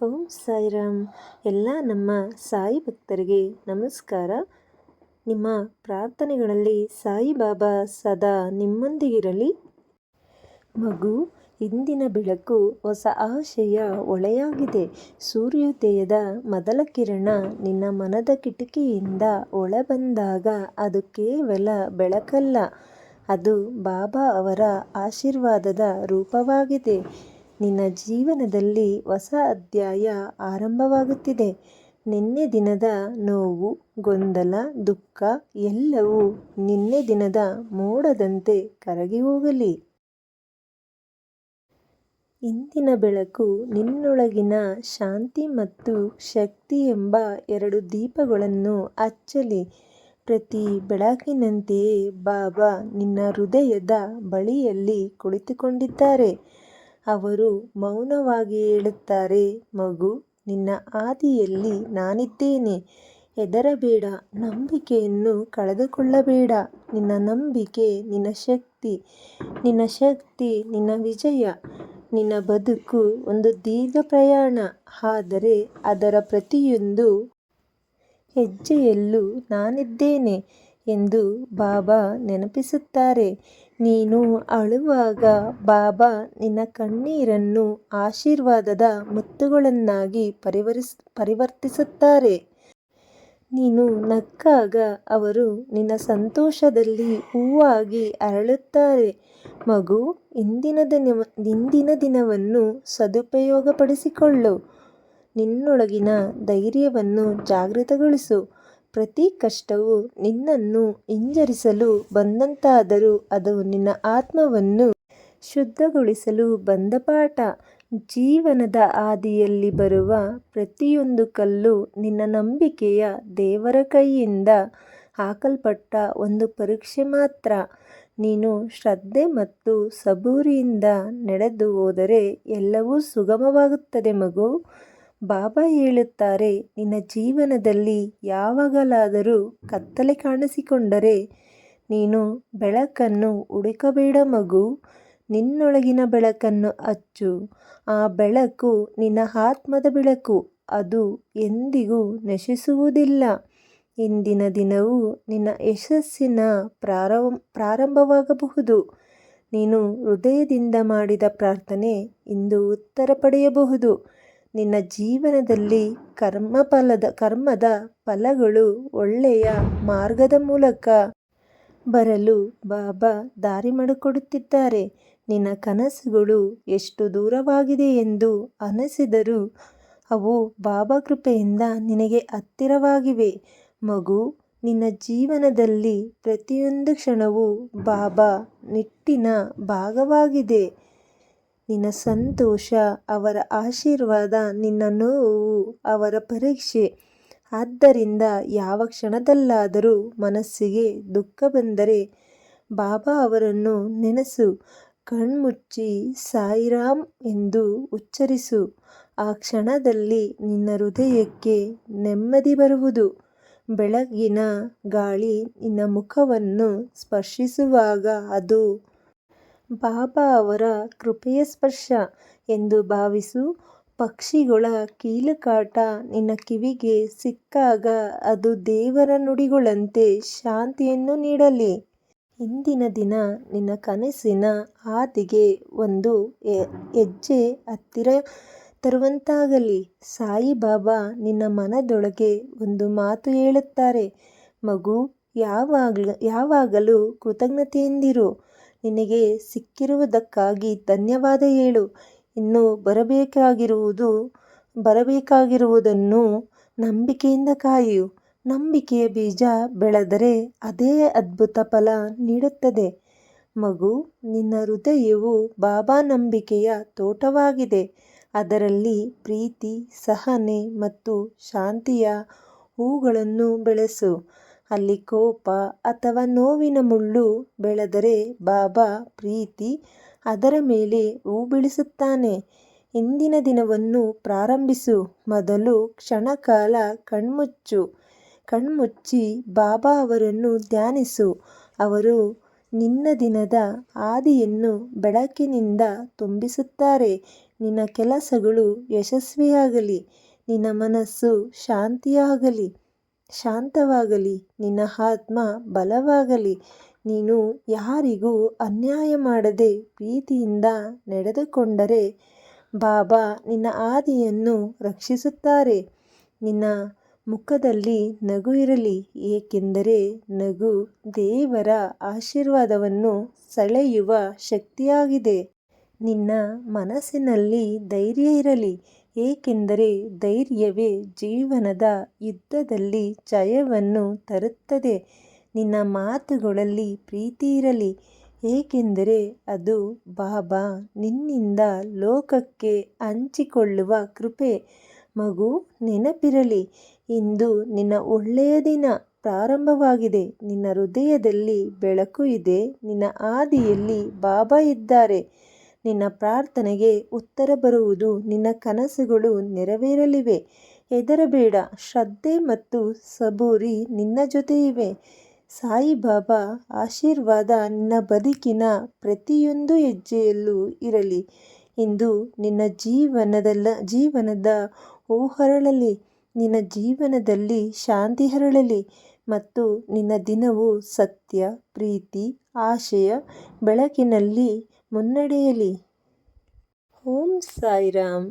ಓಂ ಸಾಯಿರಾಮ್. ಎಲ್ಲ ನಮ್ಮ ಸಾಯಿ ಭಕ್ತರಿಗೆ ನಮಸ್ಕಾರ. ನಿಮ್ಮ ಪ್ರಾರ್ಥನೆಗಳಲ್ಲಿ ಸಾಯಿಬಾಬಾ ಸದಾ ನಿಮ್ಮೊಂದಿಗಿರಲಿ. ಮಗು, ಇಂದಿನ ಬೆಳಕು ಹೊಸ ಆಶಯ ಒಳೆಯಾಗಿದೆ ಸೂರ್ಯೋದಯದ ಮೊದಲ ಕಿರಣ ನಿನ್ನ ಮನದ ಕಿಟಕಿಯಿಂದ ಒಳಬಂದಾಗ ಅದು ಕೇವಲ ಬೆಳಕಲ್ಲ, ಅದು ಬಾಬಾ ಅವರ ಆಶೀರ್ವಾದದ ರೂಪವಾಗಿದೆ. ನಿನ್ನ ಜೀವನದಲ್ಲಿ ಹೊಸ ಅಧ್ಯಾಯ ಆರಂಭವಾಗುತ್ತಿದೆ. ನಿನ್ನೆ ದಿನದ ನೋವು, ಗೊಂದಲ, ದುಃಖ ಎಲ್ಲವೂ ನಿನ್ನೆ ದಿನದ ಮೋಡದಂತೆ ಕರಗಿ ಹೋಗಲಿ. ಇಂದಿನ ಬೆಳಕು ನಿನ್ನೊಳಗಿನ ಶಾಂತಿ ಮತ್ತು ಶಕ್ತಿ ಎಂಬ ಎರಡು ದೀಪಗಳನ್ನು ಹಚ್ಚಲಿ. ಪ್ರತಿ ಬೆಳಕಿನಂತೆಯೇ ಬಾಬಾ ನಿನ್ನ ಹೃದಯದ ಬಳಿಯಲ್ಲಿ ಕುಳಿತುಕೊಂಡಿದ್ದಾರೆ. ಅವರು ಮೌನವಾಗಿ ಹೇಳುತ್ತಾರೆ, ಮಗು, ನಿನ್ನ ಹಾದಿಯಲ್ಲಿ ನಾನಿದ್ದೇನೆ. ಹೆದರಬೇಡ, ನಂಬಿಕೆಯನ್ನು ಕಳೆದುಕೊಳ್ಳಬೇಡ. ನಿನ್ನ ನಂಬಿಕೆ ನಿನ್ನ ಶಕ್ತಿ. ನಿನ್ನ ಶಕ್ತಿ ನಿನ್ನ ವಿಜಯ. ನಿನ್ನ ಬದುಕು ಒಂದು ದೀರ್ಘ ಪ್ರಯಾಣ. ಆದರೆ ಅದರ ಪ್ರತಿಯೊಂದು ಹೆಜ್ಜೆಯಲ್ಲೂ ನಾನಿದ್ದೇನೆ ಎಂದು ಬಾಬಾ ನೆನಪಿಸುತ್ತಾರೆ. ನೀನು ಅಳುವಾಗ ಬಾಬಾ ನಿನ್ನ ಕಣ್ಣೀರನ್ನು ಆಶೀರ್ವಾದದ ಮುತ್ತುಗಳನ್ನಾಗಿ ಪರಿವರಿಸ್, ಪರಿವರ್ತಿಸುತ್ತಾರೆ. ನೀನು ನಕ್ಕಾಗ ಅವರು ನಿನ್ನ ಸಂತೋಷದಲ್ಲಿ ಹೂವಾಗಿ ಅರಳುತ್ತಾರೆ. ಮಗು, ಇಂದಿನ ದಿನ, ಇಂದಿನ ದಿನವನ್ನು ಸದುಪಯೋಗಪಡಿಸಿಕೊಳ್ಳು. ನಿನ್ನೊಳಗಿನ ಧೈರ್ಯವನ್ನು ಜಾಗೃತಗೊಳಿಸು. ಪ್ರತಿ ಕಷ್ಟವು ನಿನ್ನನ್ನು ಹಿಂಜರಿಸಲು ಬಂದಂತಾದರೂ ಅದು ನಿನ್ನ ಆತ್ಮವನ್ನು ಶುದ್ಧಗೊಳಿಸಲು ಬಂದ ಪಾಠ ಜೀವನದ ಆದಿಯಲ್ಲಿ ಬರುವ ಪ್ರತಿಯೊಂದು ಕಲ್ಲು ನಿನ್ನ ನಂಬಿಕೆಯ ದೇವರ ಕೈಯಿಂದ ಹಾಕಲ್ಪಟ್ಟ ಒಂದು ಪರೀಕ್ಷೆ ಮಾತ್ರ. ನೀನು ಶ್ರದ್ಧೆ ಮತ್ತು ಸಬೂರಿಯಿಂದ ನಡೆದು ಹೋದರೆ ಎಲ್ಲವೂ ಸುಗಮವಾಗುತ್ತದೆ ಮಗು. ಬಾಬಾ ಹೇಳುತ್ತಾರೆ, ನಿನ್ನ ಜೀವನದಲ್ಲಿ ಯಾವಾಗಲಾದರೂ ಕತ್ತಲೆ ಕಾಣಿಸಿಕೊಂಡರೆ ನೀನು ಬೆಳಕನ್ನು ಹುಡುಕಬೇಡ ಮಗು, ನಿನ್ನೊಳಗಿನ ಬೆಳಕನ್ನು ಅಚ್ಚು. ಆ ಬೆಳಕು ನಿನ್ನ ಆತ್ಮದ ಬೆಳಕು, ಅದು ಎಂದಿಗೂ ನಶಿಸುವುದಿಲ್ಲ. ಇಂದಿನ ದಿನವು ನಿನ್ನ ಯಶಸ್ಸಿನ ಪ್ರಾರಂಭ ಪ್ರಾರಂಭವಾಗಬಹುದು. ನೀನು ಹೃದಯದಿಂದ ಮಾಡಿದ ಪ್ರಾರ್ಥನೆ ಇಂದು ಉತ್ತರ ಪಡೆಯಬಹುದು. ನಿನ್ನ ಜೀವನದಲ್ಲಿ ಕರ್ಮಫಲದ, ಕರ್ಮದ ಫಲಗಳು ಒಳ್ಳೆಯ ಮಾರ್ಗದ ಮೂಲಕ ಬರಲು ಬಾಬಾ ದಾರಿ ಮಾಡಿಕೊಡುತ್ತಿದ್ದಾರೆ. ನಿನ್ನ ಕನಸುಗಳು ಎಷ್ಟು ದೂರವಾಗಿದೆ ಎಂದು ಅನಿಸಿದರೂ ಅವು ಬಾಬಾ ಕೃಪೆಯಿಂದ ನಿನಗೆ ಹತ್ತಿರವಾಗಿವೆ. ಮಗು, ನಿನ್ನ ಜೀವನದಲ್ಲಿ ಪ್ರತಿಯೊಂದು ಕ್ಷಣವೂ ಬಾಬಾ ನಿಟ್ಟಿನ ಭಾಗವಾಗಿದೆ. ನಿನ್ನ ಸಂತೋಷ, ಅವರ ಆಶೀರ್ವಾದ ನಿನ್ನ ನೋವು, ಅವರ ಪರೀಕ್ಷೆ. ಆದ್ದರಿಂದ ಯಾವ ಕ್ಷಣದಲ್ಲಾದರೂ ಮನಸ್ಸಿಗೆ ದುಃಖ ಬಂದರೆ ಬಾಬಾ ಅವರನ್ನು ನೆನೆಸು. ಕಣ್ಮುಚ್ಚಿ, ಸಾಯಿರಾಮ್ ಎಂದು ಉಚ್ಚರಿಸು. ಆ ಕ್ಷಣದಲ್ಲಿ ನಿನ್ನ ಹೃದಯಕ್ಕೆ ನೆಮ್ಮದಿ ಬರುವುದು. ಬೆಳಗಿನ ಗಾಳಿ ನಿನ್ನ ಮುಖವನ್ನು ಸ್ಪರ್ಶಿಸುವಾಗ ಅದು ಬಾಬಾ ಅವರ ಕೃಪೆಯ ಸ್ಪರ್ಶ ಎಂದು ಭಾವಿಸು. ಪಕ್ಷಿಗಳ ಕೀಲುಕಾಟ ನಿನ್ನ ಕಿವಿಗೆ ಸಿಕ್ಕಾಗ ಅದು ದೇವರ ನುಡಿಗಳಂತೆ ಶಾಂತಿಯನ್ನು ನೀಡಲಿ. ಇಂದಿನ ದಿನ ನಿನ್ನ ಕನಸಿನ ಹಾದಿಗೆ ಒಂದು ಹೆಜ್ಜೆ ಹತ್ತಿರ ತರುವಂತಾಗಲಿ. ಸಾಯಿಬಾಬಾ ನಿನ್ನ ಮನದೊಳಗೆ ಒಂದು ಮಾತು ಹೇಳುತ್ತಾರೆ. ಮಗು, ಯಾವಾಗಲೂ ಯಾವಾಗಲೂ ಕೃತಜ್ಞತೆಯಿಂದಿರು. ನಿನಗೆ ಸಿಕ್ಕಿರುವುದಕ್ಕಾಗಿ ಧನ್ಯವಾದ ಹೇಳು. ಇನ್ನು ಬರಬೇಕಾಗಿರುವುದು, ಬರಬೇಕಾಗಿರುವುದನ್ನು ನಂಬಿಕೆಯಿಂದ ಕಾಯು. ನಂಬಿಕೆಯ ಬೀಜ ಬೆಳೆದರೆ ಅದೇ ಅದ್ಭುತ ಫಲ ನೀಡುತ್ತದೆ. ಮಗು, ನಿನ್ನ ಹೃದಯವು ಬಾಬಾ ನಂಬಿಕೆಯ ತೋಟವಾಗಿದೆ. ಅದರಲ್ಲಿ ಪ್ರೀತಿ, ಸಹನೆ ಮತ್ತು ಶಾಂತಿಯ ಹೂಗಳನ್ನು ಬೆಳೆಸು. ಅಲ್ಲಿ ಕೋಪ ಅಥವಾ ನೋವಿನ ಮುಳ್ಳು ಬೆಳೆದರೆ ಬಾಬಾ ಪ್ರೀತಿ ಅದರ ಮೇಲೆ ಹೂ ಬಿಡಿಸುತ್ತಾನೆ ಇಂದಿನ ದಿನವನ್ನು ಪ್ರಾರಂಭಿಸು. ಮೊದಲು ಕ್ಷಣಕಾಲ ಕಣ್ಮುಚ್ಚು. ಕಣ್ಮುಚ್ಚಿ ಬಾಬಾ ಅವರನ್ನು ಧ್ಯಾನಿಸು. ಅವರು ನಿನ್ನ ದಿನದ ಆದಿಯನ್ನು ಬೆಳಕಿನಿಂದ ತುಂಬಿಸುತ್ತಾರೆ. ನಿನ್ನ ಕೆಲಸಗಳು ಯಶಸ್ವಿಯಾಗಲಿ. ನಿನ್ನ ಮನಸ್ಸು ಶಾಂತಿಯಾಗಲಿ. ಶಾಂತವಾಗಲಿ, ನಿನ್ನ ಆತ್ಮ ಬಲವಾಗಲಿ, ನೀನು ಯಾರಿಗೂ ಅನ್ಯಾಯ ಮಾಡದೆ ಪ್ರೀತಿಯಿಂದ ನಡೆದುಕೊಂಡರೆ ಬಾಬಾ ನಿನ್ನ ಆದಿಯನ್ನು ರಕ್ಷಿಸುತ್ತಾರೆ. ನಿನ್ನ ಮುಖದಲ್ಲಿ ನಗು ಇರಲಿ, ಏಕೆಂದರೆ ನಗು ದೇವರ ಆಶೀರ್ವಾದವನ್ನು ಸೆಳೆಯುವ ಶಕ್ತಿಯಾಗಿದೆ. ನಿನ್ನ ಮನಸ್ಸಿನಲ್ಲಿ ಧೈರ್ಯ ಇರಲಿ ಏಕೆಂದರೆ ಧೈರ್ಯವೇ ಜೀವನದ ಯುದ್ಧದಲ್ಲಿ ಜಯವನ್ನು ತರುತ್ತದೆ. ನಿನ್ನ ಮಾತುಗಳಲ್ಲಿ ಪ್ರೀತಿ ಇರಲಿ, ಏಕೆಂದರೆ ಅದು ಬಾಬಾ ನಿನ್ನಿಂದ ಲೋಕಕ್ಕೆ ಹಂಚಿಕೊಳ್ಳುವ ಕೃಪೆ. ಮಗು, ನೆನಪಿರಲಿ, ಇಂದು ನಿನ್ನ ಒಳ್ಳೆಯ ದಿನ ಪ್ರಾರಂಭವಾಗಿದೆ. ನಿನ್ನ ಹೃದಯದಲ್ಲಿ ಬೆಳಕು ಇದೆ. ನಿನ್ನ ಆದಿಯಲ್ಲಿ ಬಾಬಾ ಇದ್ದಾರೆ. ನಿನ್ನ ಪ್ರಾರ್ಥನೆಗೆ ಉತ್ತರ ಬರುವುದು ನಿನ್ನ ಕನಸುಗಳು ನೆರವೇರಲಿವೆ. ಹೆದರಬೇಡ, ಶ್ರದ್ಧೆ ಮತ್ತು ಸಬೂರಿ ನಿನ್ನ ಜೊತೆ ಇವೆ ಸಾಯಿಬಾಬಾ, ಆಶೀರ್ವಾದ ನಿನ್ನ ಬದುಕಿನ ಪ್ರತಿಯೊಂದು ಹೆಜ್ಜೆಯಲ್ಲೂ ಇರಲಿ. ಇಂದು ನಿನ್ನ ಜೀವನದಲ್ಲ, ಜೀವನದ ಹೂ ಹರಳಲಿ ನಿನ್ನ ಜೀವನದಲ್ಲಿ ಶಾಂತಿ ಹರಳಲಿ ಮತ್ತು ನಿನ್ನ ದಿನವು ಸತ್ಯ, ಪ್ರೀತಿ, ಆಶಯ, ಬೆಳಕಿನಲ್ಲಿ ಮುನ್ನಡೆಯಲಿ. ಓಂ ಸಾಯಿರಾಮ್.